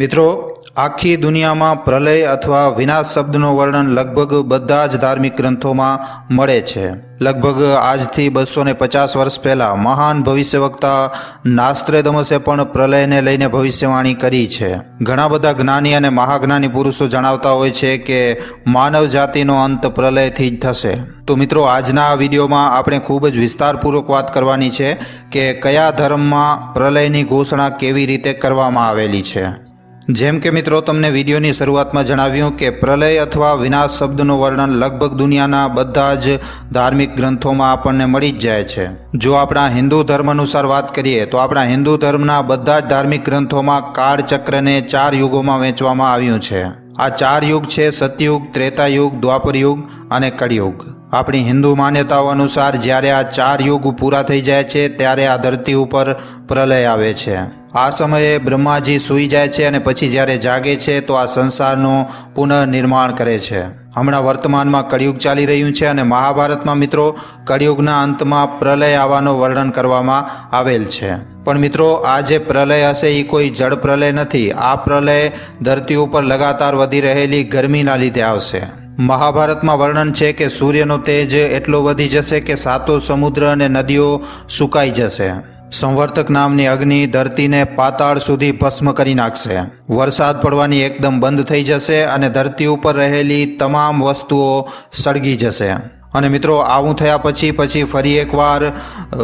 મિત્રો, આખી દુનિયામાં પ્રલય અથવા વિનાશ શબ્દનું વર્ણન લગભગ બધા જ ધાર્મિક ગ્રંથોમાં મળે છે. લગભગ આજથી બસો ને પચાસ વર્ષ પહેલાં મહાન ભવિષ્યવક્તા નાસ્ત્રેદમસે પણ પ્રલયને લઈને ભવિષ્યવાણી કરી છે. ઘણા બધા જ્ઞાની અને મહાજ્ઞાની પુરુષો જણાવતા હોય છે કે માનવ જાતિનો અંત પ્રલયથી જ થશે. તો મિત્રો, આજના વિડીયોમાં આપણે ખૂબ જ વિસ્તારપૂર્વક વાત કરવાની છે કે કયા ધર્મમાં પ્રલયની ઘોષણા કેવી રીતે કરવામાં આવેલી છે. જેમ કે મિત્રો, તમને વિડીયોની શરૂઆતમાં જણાવ્યું કે પ્રલય અથવા વિનાશ શબ્દનું વર્ણન લગભગ દુનિયાના બધા જ ધાર્મિક ગ્રંથોમાં આપણને મળી જ જાય છે. જો આપણા હિન્દુ ધર્મ અનુસાર વાત કરીએ, તો આપણા હિન્દુ ધર્મના બધા જ ધાર્મિક ગ્રંથોમાં કાળચક્રને ચાર યુગોમાં વહેંચવામાં આવ્યું છે. આ ચાર યુગ છે સતયુગ, ત્રેતાયુગ દ્વાપર યુગ અને કળિયુગ. આપણી હિન્દુ માન્યતાઓ અનુસાર જ્યારે આ ચાર યુગ પૂરા થઈ જાય છે, ત્યારે આ ધરતી ઉપર પ્રલય આવે છે. આ સમયે બ્રહ્માજી સૂઈ જાય છે અને પછી જ્યારે જાગે છે, તો આ સંસારનું પુનઃનિર્માણ કરે છે. હમણાં વર્તમાનમાં કળિયુગ ચાલી રહ્યું છે અને મહાભારતમાં મિત્રો, કળિયુગના અંતમાં પ્રલય આવવાનું વર્ણન કરવામાં આવેલ છે. પણ મિત્રો, આ જે પ્રલય હશે એ કોઈ જળ પ્રલય નથી. આ પ્રલય ધરતી ઉપર લગાતાર વધી રહેલી ગરમીના લીધે આવશે. મહાભારતમાં વર્ણન છે કે સૂર્યનો તેજ એટલો વધી જશે કે સાતો સમુદ્ર અને નદીઓ સુકાઈ જશે. સંવર્તક નામની અગ્નિ ધરતીને પાતાળ સુધી ભસ્મ કરી નાખશે. વરસાદ પડવાની એકદમ બંધ થઈ જશે અને ધરતી ઉપર રહેલી તમામ વસ્તુઓ સળગી જશે. અને મિત્રો, આવું થયા પછી પછી ફરી એકવાર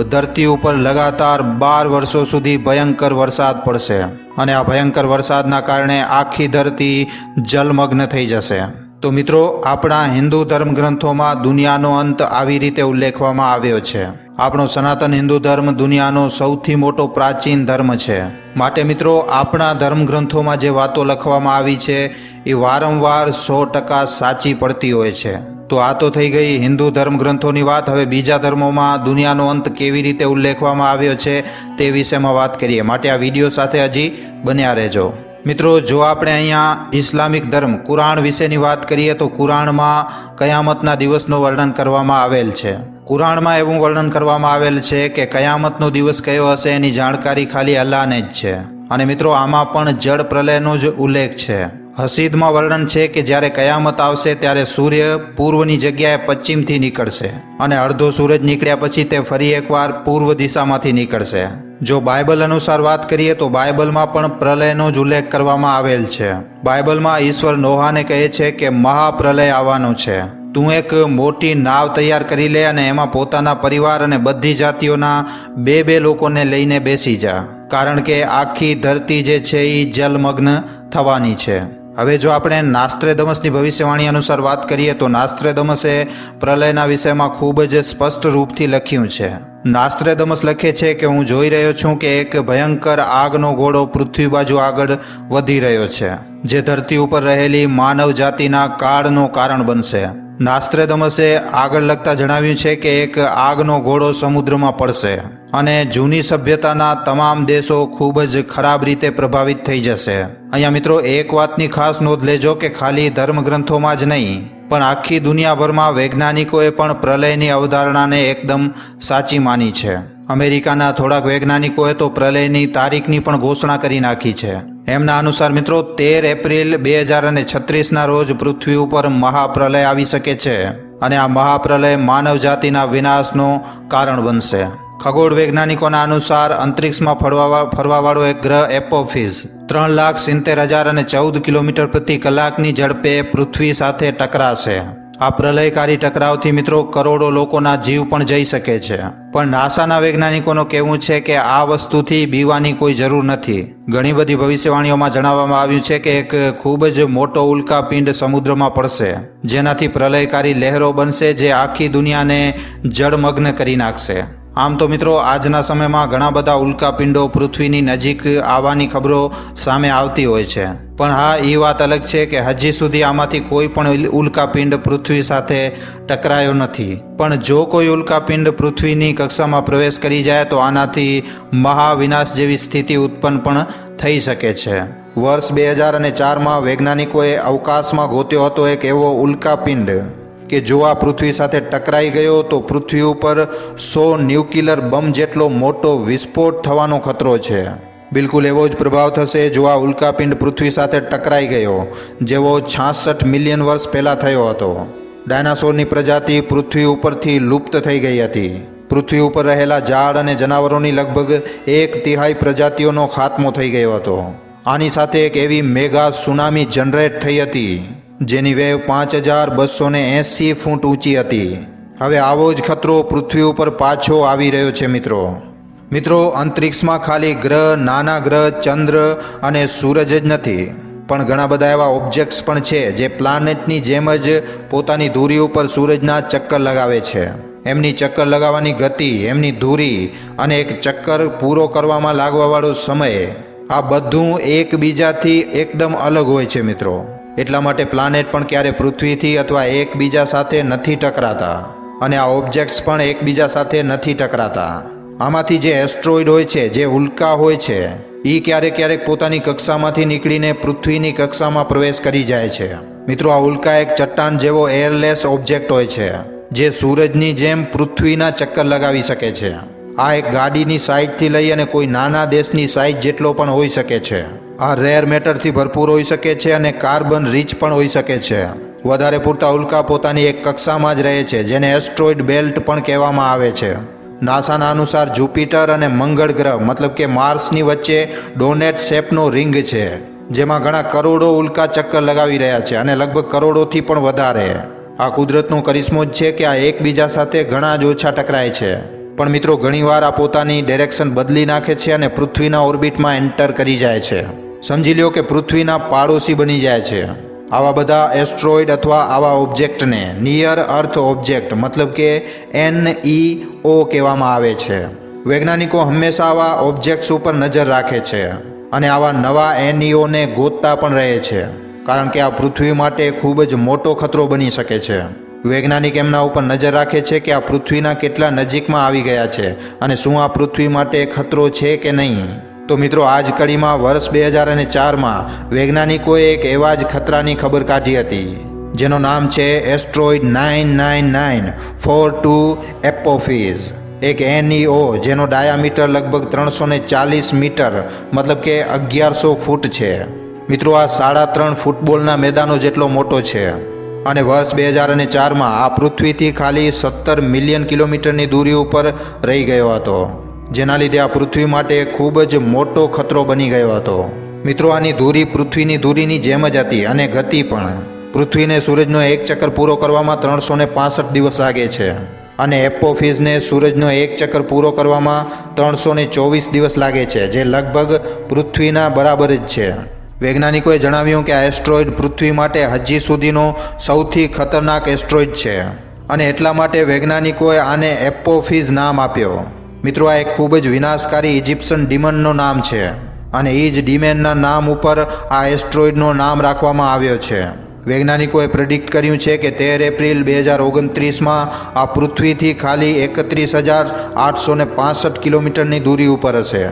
ધરતી ઉપર લગાતાર બાર વર્ષો સુધી ભયંકર વરસાદ પડશે. અને આ ભયંકર વરસાદના કારણે આખી ધરતી જલમગ્ન થઈ જશે. તો મિત્રો, આપણા હિન્દુ ધર્મ ગ્રંથોમાં દુનિયાનો અંત આવી રીતે ઉલ્લેખવામાં આવ્યો છે. આપણો સનાતન હિન્દુ ધર્મ દુનિયાનો સૌથી મોટો પ્રાચીન ધર્મ છે. માટે મિત્રો, આપણા ધર્મ ગ્રંથોમાં જે વાતો લખવામાં આવી છે, એ વારંવાર સો ટકા સાચી પડતી હોય છે. તો આ તો થઈ ગઈ હિન્દુ ધર્મ ગ્રંથોની વાત. હવે બીજા ધર્મોમાં દુનિયાનો અંત કેવી રીતે ઉલ્લેખવામાં આવ્યો છે, તે વિશેમાં વાત કરીએ. માટે આ વીડિયો સાથે હજી બન્યા રહેજો. મિત્રો, જો આપણે અહીંયા ઇસ્લામિક ધર્મ કુરાણ વિશેની વાત કરીએ તો કુરાણમાં કયામતના દિવસનું વર્ણન કરવામાં આવેલ છે. કુરાણમાં એવું વર્ણન કરવામાં આવેલ છે કે કયામતનો દિવસ કયો હશે એની જાણકારી ખાલી અલ્લાહને જ છે. અને મિત્રો, આમાં પણ જળ પ્રલયનો જ ઉલ્લેખ છે. હસીદમાં વર્ણન છે કે જ્યારે કયામત આવશે ત્યારે સૂર્ય પૂર્વની જગ્યાએ પશ્ચિમથી નીકળશે અને અડધો સૂરજ નીકળ્યા પછી તે ફરી એકવાર પૂર્વ દિશામાંથી નીકળશે. જો બાઇબલ અનુસાર વાત કરીએ તો બાઇબલમાં પણ પ્રલયનો જ ઉલ્લેખ કરવામાં આવેલ છે. બાઇબલમાં ઈશ્વર નોહાને કહે છે કે મહાપ્રલય આવવાનો છે. તું એક મોટી નાવ તૈયાર કરી લે અને એમાં પોતાના પરિવાર અને બધી જાતિઓના બે બે લોકોને લઈને બેસી જા. કારણ કે આખી ધરતી જે છે એ જલમગ્ન થવાની છે. હવે જો આપણે નાસ્ત્રેદમસની ભવિષ્યવાણી અનુસાર વાત કરીએ તો નાસ્ત્રેદમસે પ્રલયના વિષયમાં ખૂબ જ સ્પષ્ટ રૂપથી લખ્યું છે. નાસ્ત્રેદમસ લખે છે કે હું જોઈ રહ્યો છું કે એક ભયંકર આગનો ઘોડો પૃથ્વી બાજુ આગળ વધી રહ્યો છે, જે ધરતી ઉપર રહેલી માનવ જાતિના કાળનું કારણ બનશે. નાસ્ત્રેદમસે આગળ લખતા જણાવ્યું છે કે એક આગનો ઘોડો સમુદ્રમાં પડશે. અને જૂની સભ્યતાના તમામ દેશો ખૂબ જ ખરાબ રીતે પ્રભાવિત થઈ જશે. અહીંયા મિત્રો, એક વાતની ખાસ નોંધ લેજો કે ખાલી ધર્મગ્રંથોમાં જ નહીં, પણ આખી દુનિયાભરમાં વૈજ્ઞાનિકોએ પણ પ્રલયની અવધારણાને એકદમ સાચી માની છે. અમેરિકાના થોડાક વૈજ્ઞાનિકોએ તો પ્રલયની તારીખની પણ ઘોષણા કરી નાખી છે. એમના અનુસાર મિત્રો, તેર એપ્રિલ બે હજાર અને છત્રીસના રોજ પૃથ્વી ઉપર મહાપ્રલય આવી શકે છે અને આ મહાપ્રલય માનવ જાતિના વિનાશનું કારણ બનશે. ખગોળ વૈજ્ઞાનિકોના અનુસાર અંતરિક્ષમાં ફરવા ફરવાવાળો એક ગ્રહ એપોફિઝ. ત્રણ લાખ સિત્તેર હજાર અને ચૌદ કિલોમીટર પ્રતિ કલાકની ઝડપે પૃથ્વી સાથે ટકરાશે. આ પ્રલયકારી ટકરાવથી મિત્રો કરોડો લોકોના જીવ પણ જઈ શકે છે. પણ નાસાના વૈજ્ઞાનિકોનું કહેવું છે કે આ વસ્તુથી બીવાની કોઈ જરૂર નથી. ઘણી બધી ભવિષ્યવાણીઓમાં જણાવવામાં આવ્યું છે કે એક ખૂબ જ મોટો ઉલ્કાપિંડ સમુદ્રમાં પડશે. જેનાથી પ્રલયકારી લહેરો બનશે જે આખી દુનિયાને જળમગ્ન કરી નાખશે. આમ તો મિત્રો, આજના સમયમાં ઘણા બધા ઉલ્કાપિંડો પૃથ્વીની નજીક આવવાની ખબરો સામે આવતી હોય છે. પણ હા, એ વાત અલગ છે કે હજી સુધી આમાંથી કોઈ પણ ઉલ્કાપિંડ પૃથ્વી સાથે ટકરાયો નથી. પણ જો કોઈ ઉલ્કાપિંડ પૃથ્વીની કક્ષામાં પ્રવેશ કરી જાય, તો આનાથી મહાવિનાશ જેવી સ્થિતિ ઉત્પન્ન પણ થઈ શકે છે. વર્ષ બે હજાર અને ચારમાં વૈજ્ઞાનિકોએ અવકાશમાં ગોત્યો હતો એક એવો ઉલ્કાપિંડ કે જો આ પૃથ્વી સાથે ટકરાઈ ગયો તો પૃથ્વી ઉપર સો ન્યુક્લિયર બમ જેટલો મોટો વિસ્ફોટ થવાનો ખતરો છે. બિલકુલ એવો જ પ્રભાવ થશે જો આ ઉલ્કાપિંડ પૃથ્વી સાથે ટકરાઈ ગયો, જેવો છાસઠ મિલિયન વર્ષ પહેલાં થયો હતો. ડાયનાસોરની પ્રજાતિ પૃથ્વી ઉપરથી લુપ્ત થઈ ગઈ હતી. પૃથ્વી ઉપર રહેલા ઝાડ અને જનાવરોની લગભગ એક તિહાઈ પ્રજાતિઓનો ખાત્મો થઈ ગયો હતો. આની સાથે એક એવી મેગા સુનામી જનરેટ થઈ હતી. જેની વેવ પાંચ હજાર બસો ને એંસી ફૂટ ઊંચી હતી. હવે આવો જ ખતરો પૃથ્વી ઉપર પાછો આવી રહ્યો છે, મિત્રો. મિત્રો, અંતરિક્ષમાં ખાલી ગ્રહ, નાના ગ્રહ, ચંદ્ર અને સૂરજ જ નથી. પણ ઘણા બધા એવા ઓબ્જેક્ટ્સ પણ છે જે પ્લાનેટની જેમ જ પોતાની ધૂરી ઉપર સૂરજના ચક્કર લગાવે છે. એમની ચક્કર લગાવવાની ગતિ, એમની ધૂરી અને એક ચક્કર પૂરો કરવામાં લાગવાવાળો સમય આ બધું એકબીજાથી એકદમ અલગ હોય છે, મિત્રો. એટલા માટે પ્લાનેટ પણ ક્યારે પૃથ્વીથી અથવા એકબીજા સાથે નથી ટકરાતા અને આ ઓબ્જેક્ટ્સ પણ એકબીજા સાથે નથી ટકરાતા. આમાંથી જે એસ્ટ્રોઇડ હોય છે, જે ઉલ્કા હોય છે એ ક્યારેક ક્યારેક પોતાની કક્ષામાંથી નીકળીને પૃથ્વીની કક્ષામાં પ્રવેશ કરી જાય છે. મિત્રો, આ ઉલ્કા એક ચટ્ટાન જેવો એરલેસ ઓબ્જેક્ટ હોય છે, જે સૂરજની જેમ પૃથ્વીના ચક્કર લગાવી શકે છે. આ એક ગાડીની સાઇઝથી લઈ અને કોઈ નાના દેશની સાઇઝ જેટલો પણ હોઈ શકે છે. આ રેર મેટરથી ભરપૂર હોઈ શકે છે અને કાર્બન રીચ પણ હોઈ શકે છે. વધારે પૂરતા ઉલ્કા પોતાની એક કક્ષામાં જ રહે છે, જેને એસ્ટ્રોઇડ બેલ્ટ પણ કહેવામાં આવે છે. નાસાના અનુસાર જુપિટર અને મંગળ ગ્રહ, મતલબ કે માર્સની વચ્ચે ડોનેટ શેપનો રિંગ છે, જેમાં ઘણા કરોડો ઉલ્કા ચક્કર લગાવી રહ્યા છે અને લગભગ કરોડોથી પણ વધારે. આ કુદરતનો કરિશ્મો જ છે કે આ એકબીજા સાથે ઘણા જ ઓછા ટકરાય છે. પણ મિત્રો, ઘણીવાર આ પોતાની ડિરેક્શન બદલી નાખે છે અને પૃથ્વીના ઓર્બિટમાં એન્ટર કરી જાય છે. સમજી લ્યો કે પૃથ્વીના પાડોશી બની જાય છે. આવા બધા એસ્ટ્રોઇડ અથવા આવા ઓબ્જેક્ટને નિયર અર્થ ઓબ્જેક્ટ મતલબ કે એન ઈ ઓ કહેવામાં આવે છે. વૈજ્ઞાનિકો હંમેશા આવા ઓબ્જેક્ટ્સ ઉપર નજર રાખે છે અને આવા નવા એનઈઓને ગોતતા પણ રહે છે. કારણ કે આ પૃથ્વી માટે ખૂબ જ મોટો ખતરો બની શકે છે. વૈજ્ઞાનિક એમના ઉપર નજર રાખે છે કે આ પૃથ્વીના કેટલા નજીકમાં આવી ગયા છે અને શું આ પૃથ્વી માટે ખતરો છે કે નહીં? તો મિત્રો આ જ કડીમાં વર્ષ બે હજાર અને ચારમાં વૈજ્ઞાનિકોએ એક એવા જ ખતરાની ખબર કાઢી હતી, જેનું નામ છે asteroid nine nine nine four two Apophis. એક એનઈઓ જેનો ડાયામીટર લગભગ ત્રણસો ને ચાલીસ મીટર, મતલબ કે અગિયારસો ફૂટ છે. મિત્રો, આ સાડા ત્રણ ફૂટબોલના મેદાનો જેટલો મોટો છે. અને વર્ષ બે હજાર અને ચારમાં આ પૃથ્વીથી ખાલી સત્તર મિલિયન કિલોમીટરની દૂરી ઉપર રહી ગયો હતો. જેના લીધે આ પૃથ્વી માટે ખૂબ જ મોટો ખતરો બની ગયો હતો. મિત્રો, આની ધૂરી પૃથ્વીની ધૂરીની જેમ જ હતી અને ગતિ પણ. પૃથ્વીને સૂરજનો એક ચક્કર પૂરો કરવામાં ત્રણસો ને પાસઠ દિવસ લાગે છે અને એપોફિઝને સૂરજનો એક ચક્કર પૂરો કરવામાં ત્રણસો ને ચોવીસ દિવસ લાગે છે, જે લગભગ પૃથ્વીના બરાબર જ છે. વૈજ્ઞાનિકોએ જણાવ્યું કે આ એસ્ટ્રોઇડ પૃથ્વી માટે હજી સુધીનો સૌથી ખતરનાક એસ્ટ્રોઇડ છે અને એટલા માટે વૈજ્ઞાનિકોએ આને એપોફિઝ નામ આપ્યો. મિત્રો, આ એક ખૂબ જ વિનાશકારી ઇજિપ્શિયન ડિમનનું નામ છે અને એ જ ડિમેનના નામ ઉપર આ એસ્ટ્રોઇડનું નામ રાખવામાં આવ્યો છે. વૈજ્ઞાનિકોએ પ્રેડિક્ટ કર્યું છે કે તેર એપ્રિલ બે હજાર ઓગણત્રીસમાં આ પૃથ્વીથી ખાલી એકત્રીસ હજાર આઠસો ને પાસઠ કિલોમીટરની દૂરી ઉપર હશે.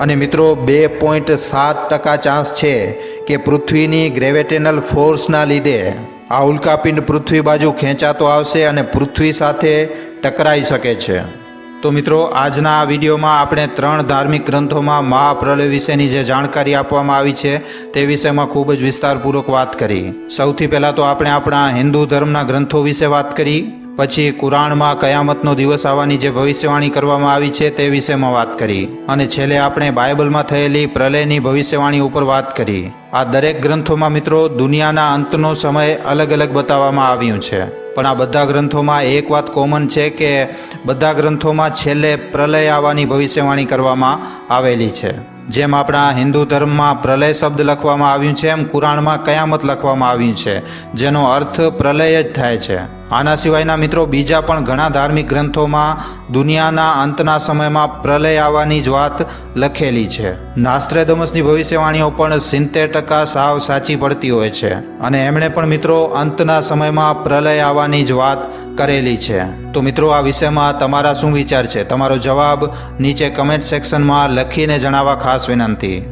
અને મિત્રો, બે પોઈન્ટ સાત ટકા ચાન્સ છે કે પૃથ્વીની ગ્રેવેટેનલ ફોર્સના લીધે આ ઉલ્કાપિંડ પૃથ્વી બાજુ ખેંચાતો આવશે અને પૃથ્વી સાથે ટકરાઈ શકે છે. તો મિત્રો, આજના આ વિડીયોમાં આપણે ત્રણ ધાર્મિક ગ્રંથોમાં મહાપ્રલય વિશેની જે જાણકારી આપવામાં આવી છે, તે વિષયમાં ખૂબ જ વિસ્તારપૂર્વક વાત કરી. સૌથી પહેલાં તો આપણે આપણા હિન્દુ ધર્મના ગ્રંથો વિશે વાત કરી, પછી કુરાણમાં કયામતનો દિવસ આવવાની જે ભવિષ્યવાણી કરવામાં આવી છે, તે વિષયમાં વાત કરી, અને છેલ્લે આપણે બાઇબલમાં થયેલી પ્રલયની ભવિષ્યવાણી ઉપર વાત કરી. આ દરેક ગ્રંથોમાં મિત્રો, દુનિયાના અંતનો સમય અલગ અલગ બતાવવામાં આવ્યું છે. પણ આ બધા ગ્રંથોમાં એક વાત કોમન છે કે બધા ગ્રંથોમાં છેલ્લે પ્રલય આવવાની ભવિષ્યવાણી કરવામાં આવેલી છે. જેમ આપણા હિન્દુ ધર્મમાં પ્રલય શબ્દ લખવામાં આવ્યું છે, એમ કુરાણમાં કયામત લખવામાં આવ્યું છે, જેનો અર્થ પ્રલય જ થાય છે. આના સિવાયના મિત્રો બીજા પણ ઘણા ધાર્મિક ગ્રંથોમાં દુનિયાના અંતના સમયમાં પ્રલય આવવાની જ વાત લખેલી છે. નાસ્ત્રેદમસની ભવિષ્યવાણીઓ પણ સિત્તેર ટકા સાવ સાચી પડતી હોય છે અને એમણે પણ મિત્રો અંતના સમયમાં પ્રલય આવવાની જ વાત કરેલી છે. તો મિત્રો, આ વિષયમાં તમારા શું વિચાર છે? તમારો જવાબ નીચે કમેન્ટ સેક્શનમાં લખીને જણાવવા ખાસ વિનંતી.